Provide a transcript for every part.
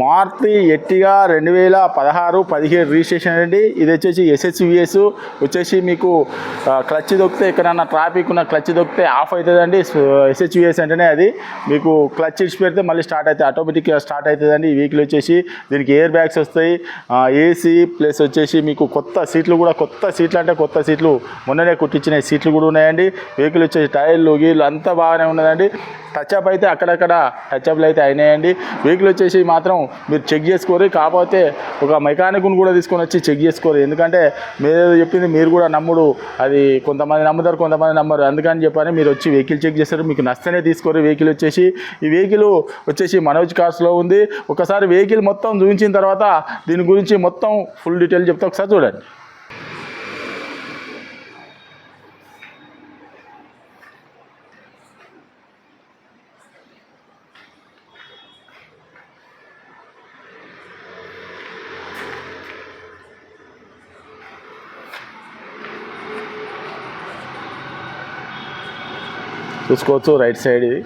మారుతి ఎట్టిగా రెండు వేల పదహారు పదిహేడు రిజిస్ట్రేషన్ అండి ఇది వచ్చేసి ఎస్హెచ్విఎస్ వచ్చేసి మీకు క్లచ్ దొక్కితే ఎక్కడన్నా ట్రాఫిక్ ఉన్న క్లచ్ దొక్కితే ఆఫ్ అవుతుందండి. ఎస్హెచ్విఎస్ అంటేనే అది. మీకు క్లచ్ ఇచ్చి పెడితే మళ్ళీ స్టార్ట్ అవుతుంది ఆటోమేటిక్గా స్టార్ట్ అవుతుందండి ఈ వెహికల్ వచ్చేసి. దీనికి ఎయిర్ బ్యాగ్స్ వస్తాయి. ఏసీ ప్లస్ వచ్చేసి మీకు కొత్త సీట్లు కూడా కొత్త సీట్లు అంటే కొత్త సీట్లు. మొన్ననే కుట్టించిన సీట్లు కూడా ఉన్నాయండి. వెహికల్ వచ్చేసి టైర్లు గీర్లు అంతా బాగానే ఉన్నదండి. టచ్అప్ అయితే అక్కడక్కడ టచ్అప్లు అయితే అయినాయండి. వెహికల్ వచ్చేసి మాత్రం మీరు చెక్ చేసుకోరు. కాకపోతే ఒక మెకానిక్ను కూడా తీసుకొని వచ్చి చెక్ చేసుకోరు. ఎందుకంటే మీరు ఏదో చెప్పింది మీరు కూడా నమ్ముడు. అది కొంతమంది నమ్ముతారు కొంతమంది నమ్మరు. అందుకని చెప్పని మీరు వచ్చి వెహికల్ చెక్ చేస్తారు మీకు నష్టనే తీసుకోరు. వెహికల్ వచ్చేసి ఈ వెహికల్ వచ్చేసి మనోజ్ కార్స్లో ఉంది. ఒకసారి వెహికల్ మొత్తం చూపించిన తర్వాత దీని గురించి మొత్తం ఫుల్ డీటెయిల్ చెప్తే. ఒకసారి చూడండి. చూసుకోవచ్చు రైట్ సైడ్ ఇది.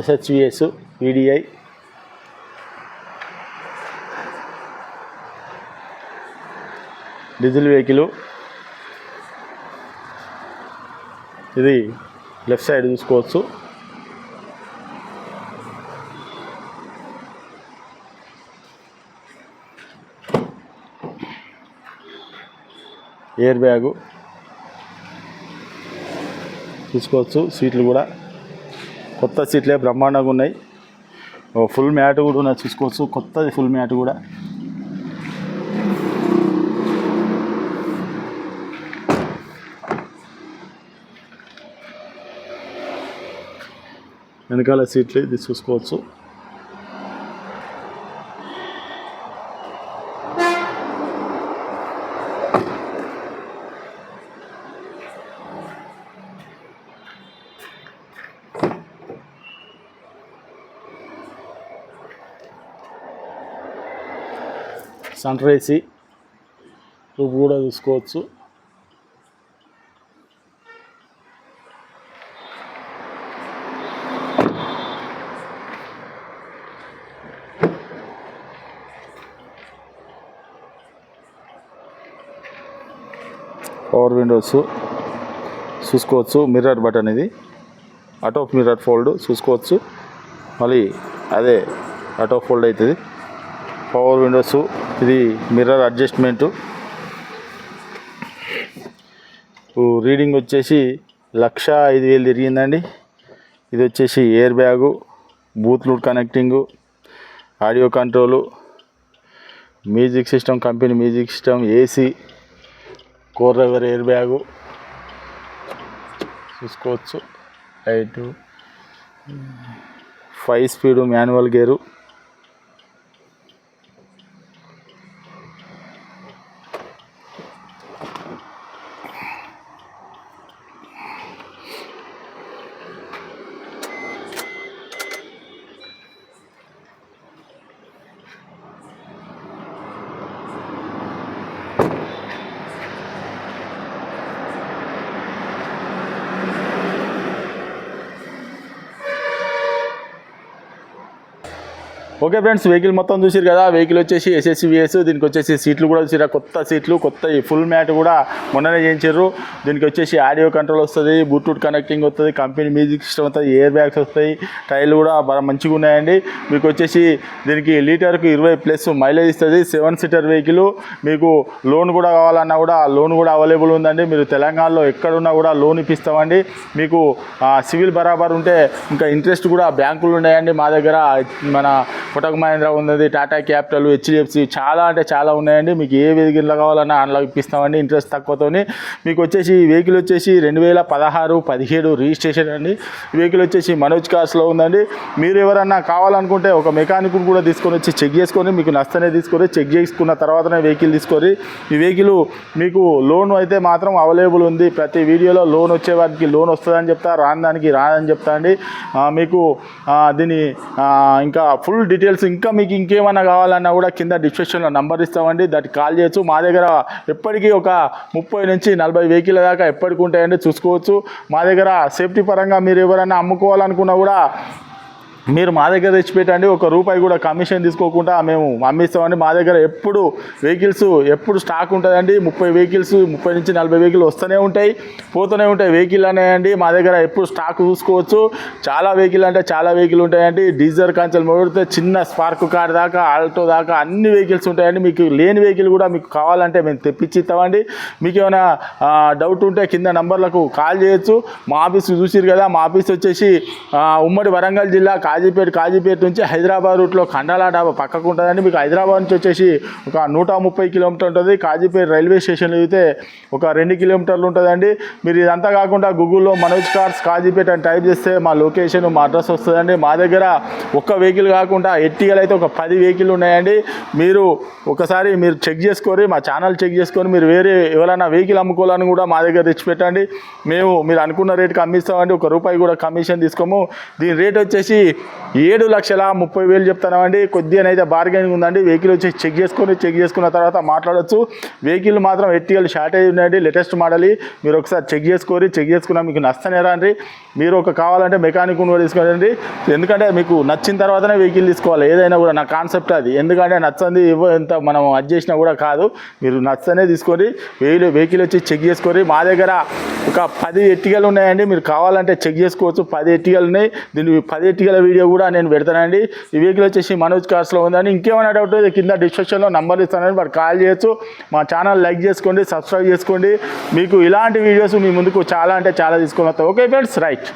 SHVS EDI diesel vehicle. ఇది లెఫ్ట్ సైడ్ చూసుకోవచ్చు. ఎయిర్ బ్యాగు చూసుకోవచ్చు సీట్లు కూడా. కొత్త సీట్లే బ్రహ్మాండంగా ఉన్నాయి. ఫుల్ మ్యాట్ కూడా ఉన్నది చూసుకోవచ్చు. కొత్తది ఫుల్ మ్యాట్ కూడా. వెనకాల సీట్లు ఇది చూసుకోవచ్చు. సన్ రైసి రూపు కూడా చూసుకోవచ్చు. పవర్ విండోస్ చూసుకోవచ్చు మిర్రర్ బటన్ ఇది. ఆటో మిర్రర్ ఫోల్డ్ చూసుకోవచ్చు. మళ్ళీ అదే ఆటో ఫోల్డ్ అవుతుంది. పవర్ విండోస్ ఇది మిర్రర్ అడ్జస్ట్మెంటు రీడింగ్ వచ్చేసి లక్ష ఐదు వేలు తిరిగిందండి. ఇది వచ్చేసి air bag bluetooth connecting audio control music system company music system AC core driver air bag? చూసుకోవచ్చు. Light five speed manual gear okay friends vehicle మొత్తం చూసారు కదా వెహికల్ వచ్చేసి ఎస్ఎస్విఎస్ దీనికి వచ్చేసి సీట్లు కూడా చూసిరా కొత్త సీట్లు కొత్త ఫుల్ మ్యాట్ కూడా మొన్ననే చేయించారు దీనికి వచ్చేసి ఆడియో కంట్రోల్ వస్తుంది బ్లూటూత్ కనెక్టింగ్ వస్తుంది కంపెనీ మ్యూజిక్ సిస్టమ్ వస్తుంది ఎయిర్ బ్యాగ్స్ వస్తాయి టైర్లు కూడా బాగా మంచిగా ఉన్నాయండి. మీకు వచ్చేసి దీనికి లీటర్కి ఇరవై ప్లస్ మైలేజ్ ఇస్తుంది సెవెన్ సీటర్ వెహికల్ మీకు లోన్ కూడా కావాలన్నా కూడా లోన్ కూడా అవైలబుల్ ఉందండి. మీరు తెలంగాణలో ఎక్కడున్నా కూడా లోన్ ఇప్పిస్తామండి. మీకు సివిల్ బరాబర్ ఉంటే ఇంకా ఇంట్రెస్ట్ కూడా బ్యాంకులు ఉన్నాయండి మా దగ్గర. మన కొటక్ మహేంద్ర ఉన్నది టాటా క్యాపిటల్ హెచ్డిఎఫ్సి చాలా అంటే చాలా ఉన్నాయండి. మీకు ఏ వెహికల్ కావాలన్నా అందులో ఇప్పిస్తామండి. ఇంట్రెస్ట్ తక్కువతోని మీకు వచ్చేసి వెహికల్ వచ్చేసి రెండు వేల పదహారు పదిహేడు రిజిస్ట్రేషన్ అండి. వెహికల్ వచ్చేసి మనోజ్ కార్స్లో ఉందండి. మీరు ఎవరన్నా కావాలనుకుంటే ఒక మెకానిక్ కూడా తీసుకొని వచ్చి చెక్ చేసుకొని మీకు నష్టనే తీసుకొని చెక్ చేసుకున్న తర్వాతనే వెహికల్ తీసుకొని ఈ వెహికల్ మీకు లోన్ అయితే మాత్రం అవైలబుల్ ఉంది. ప్రతి వీడియోలో లోన్ వచ్చే వారికి లోన్ వస్తుందని చెప్తా రాని దానికి రాదని చెప్తా అండి. మీకు దీని ఇంకా ఫుల్ డీటెయిల్స్ ఇంకా మీకు ఇంకేమైనా కావాలన్నా కూడా కింద డిస్క్రిప్షన్లో నంబర్ ఇస్తామండి. దానికి కాల్ చేయొచ్చు. మా దగ్గర ఎప్పటికీ ఒక ముప్పై నుంచి నలభై వెహికల్ దాకా ఎప్పటికి ఉంటాయండి. చూసుకోవచ్చు. మా దగ్గర సేఫ్టీ పరంగా మీరు ఎవరైనా అమ్ముకోవాలనుకున్నా కూడా మీరు మా దగ్గర తెచ్చి పెట్టండి ఒక రూపాయి కూడా కమిషన్ తీసుకోకుండా మేము అమ్మిస్తామండి. మా దగ్గర ఎప్పుడు వెహికల్స్ ఎప్పుడు స్టాక్ ఉంటుందండి. ముప్పై వెహికల్స్ ముప్పై నుంచి నలభై వెహికల్ వస్తూనే ఉంటాయి పోతూనే ఉంటాయి. వెహికల్ అనేయండి మా దగ్గర ఎప్పుడు స్టాక్ చూసుకోవచ్చు. చాలా వెహికల్ అంటే చాలా వెహికల్ ఉంటాయండి. డీజర్ కంచెల్ మొదడితే చిన్న స్పార్క్ కార్ దాకా ఆల్టో దాకా అన్ని వెహికల్స్ ఉంటాయండి. మీకు లేని వెహికల్ కూడా మీకు కావాలంటే మేము తెప్పించి ఇస్తామండి. మీకు ఏమైనా డౌట్ ఉంటే కింద నంబర్లకు కాల్ చేయొచ్చు. మా ఆఫీస్ చూసిరు కదా మా ఆఫీస్ వచ్చేసి ఉమ్మడి వరంగల్ జిల్లా కాజీపేట కాజీపేట నుంచి హైదరాబాద్ రూట్లో ఖండాల డాబా పక్కకు ఉంటుందండి మీకు హైదరాబాద్ నుంచి వచ్చేసి ఒక నూట ముప్పై కిలోమీటర్ ఉంటుంది. కాజీపేట రైల్వే స్టేషన్ అయితే ఒక రెండు కిలోమీటర్లు ఉంటుందండి. మీరు ఇదంతా కాకుండా గూగుల్లో మనోజ్ కార్స్ కాజీపేట అని టైప్ చేస్తే మా లొకేషన్ మా అడ్రస్ వస్తుందండి. మా దగ్గర ఒక్క వెహికల్ కాకుండా ఎట్టిగలు అయితే ఒక పది వెహికల్ ఉన్నాయండి. మీరు ఒకసారి మీరు చెక్ చేసుకొని మా ఛానల్ చెక్ చేసుకొని మీరు వేరే ఎవరైనా వెహికల్ అమ్ముకోవాలని కూడా మా దగ్గర తెచ్చిపెట్టండి మేము మీరు అనుకున్న రేటుకి అమ్మిస్తామండి. ఒక రూపాయి కూడా కమిషన్ తీసుకోము. దీని రేట్ వచ్చేసి ఏడు లక్షల ముప్పై వేలు చెప్తున్నామండి. కొద్దిగానైతే బార్గెనింగ్ ఉందండి. వెహికల్ వచ్చి చెక్ చేసుకొని చెక్ చేసుకున్న తర్వాత మాట్లాడొచ్చు. వెహికల్ మాత్రం ఎట్టిగలు షార్టేజ్ ఉన్నాయండి లేటెస్ట్ మోడల్ మీరు ఒకసారి చెక్ చేసుకొని చెక్ చేసుకున్నా మీకు నచ్చనే రండి. మీరు ఒక కావాలంటే మెకానిక్ కూడా తీసుకోండి. ఎందుకంటే మీకు నచ్చిన తర్వాతనే వెహికల్ తీసుకోవాలి. ఏదైనా కూడా నా కాన్సెప్ట్ అది. ఎందుకంటే నచ్చంది ఎంత మనం అది చేసినా కూడా కాదు. మీరు నచ్చనే తీసుకొని వెహికల్ వెహికల్ వచ్చి చెక్ చేసుకొని మా దగ్గర ఒక పది ఎట్టికలు ఉన్నాయండి. మీరు కావాలంటే చెక్ చేసుకోవచ్చు. పది ఎట్టికలు ఉన్నాయి. దీని పది ఎట్టికల వీడియో కూడా నేను పెడతానండి. ఈ వెహికల్ వచ్చేసి మనోజ్ కార్స్లో ఉందని ఇంకేమైనా డౌట్ అయితే కింద డిస్క్రిప్షన్లో నంబర్ ఇస్తానని వాడు కాల్ చేయొచ్చు. మా ఛానల్ లైక్ చేసుకోండి సబ్స్క్రైబ్ చేసుకోండి. మీకు ఇలాంటి వీడియోస్ మీ ముందుకు చాలా అంటే చాలా తీసుకొని వస్తాయి. Okay friends right